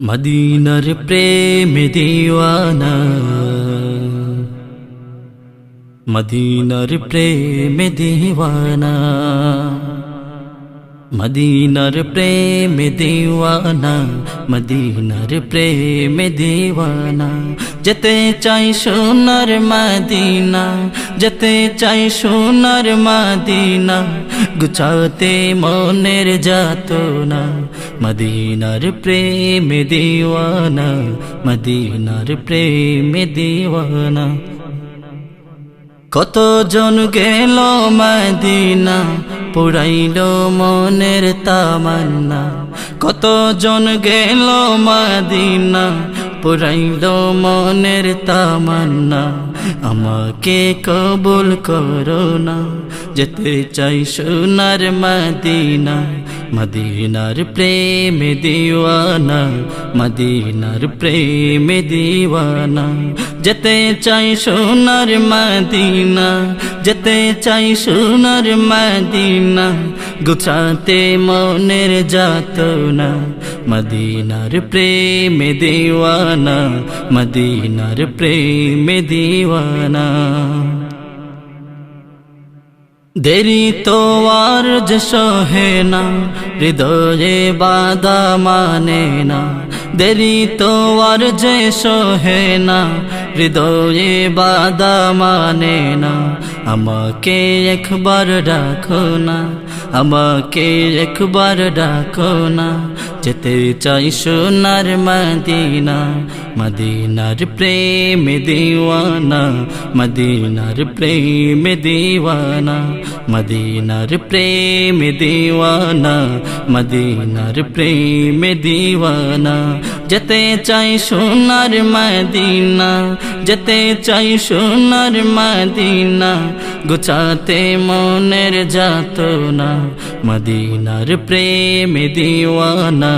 মদিনার প্রেম দিওয়ানা মদিনার প্রেম দিওয়ানা মদিনার প্রেম দিওয়ানা, মদিনার প্রেম দিওয়ানা। যেতে চাই সোনার মদিনা, যেতে চাই সোনার মদিনা, গুছাতে মনের যাত না মদিনার প্রেম দিওয়ানা, মদিনার প্রেম দিওয়ানা। কত জন গেল মদিনা পুরাইল মনের তামান্না। কত জন গেল মাদিনা? পুরাইল মনের তামান্না। আমাকে কবুল করো না, যেতে চাই সোনার মদিনা মদিনার প্রেম দিওয়ানা, মদিনার প্রেম দিওয়ানা। যেতে চাই সোনার মদিনা, যেতে চাই সোনার মদিনা, গুছাতে মনের যাত না মদিনার প্রেম দিওয়ানা, মদিনার প্রেম দিওয়ানা। দেরি তো আর যে সহে না হৃদয়ে বাদা মানে না। দেরি তো আর যে সহে না, হৃদয়ে বাদা মানে না। আমাকে একবার ডাকো না, আমাকে একবার ডাকো না। যেতে চাই সোনার মদিনা, মদিনার প্রেম দিওয়ানা, মদিনার প্রেম দিওয়ানা, মদিনার প্রেম দিওয়ানা, মদিনার প্রেম দিওয়ানা। যেতে চাই সোনার মদিনা, যেতে চাই সোনার মদিনা, গুছাতে মনের যাত না মদিনার প্রেম দিওয়ানা,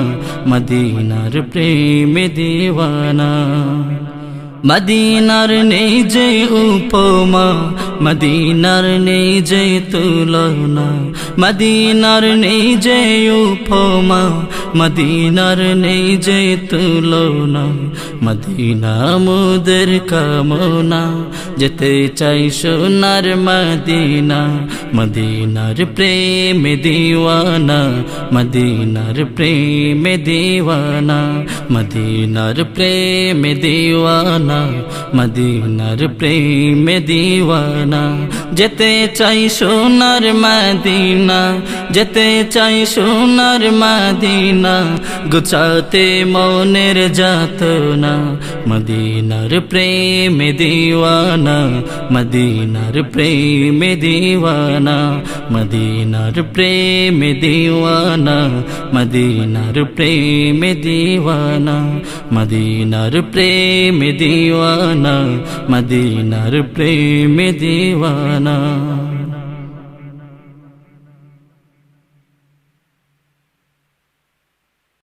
মদিনার প্রেম দিওয়ানা। মদিনার নেই যে উপমা মদিনার নেই যে তুলনা, মদিনার নেই যে উপমা, মদিনার নেই যে তুলনা, মদিনা মুদের কামনা, যেতে চাই সোনার মদিনা, মদিনার প্রেম দিওয়ানা, মদিনার প্রেম দিওয়ানা, মদিনার প্রেম দিওয়ানা, মদিনার প্রেম দিওয়ানা। যেতে চাই সোনার মদিনা। যেতে চাই সোনার মদিনা। গুছাতে মনের যাত না মদিনার প্রেম দিওয়ানা। মদিনার প্রেম দিওয়ানা। মদিনার প্রেম দিওয়ানা। মদিনার প্রেম দিওয়ানা। মদিনার প্রেম দিওয়ানা। মদিনার প্রেম দিওয়ানা।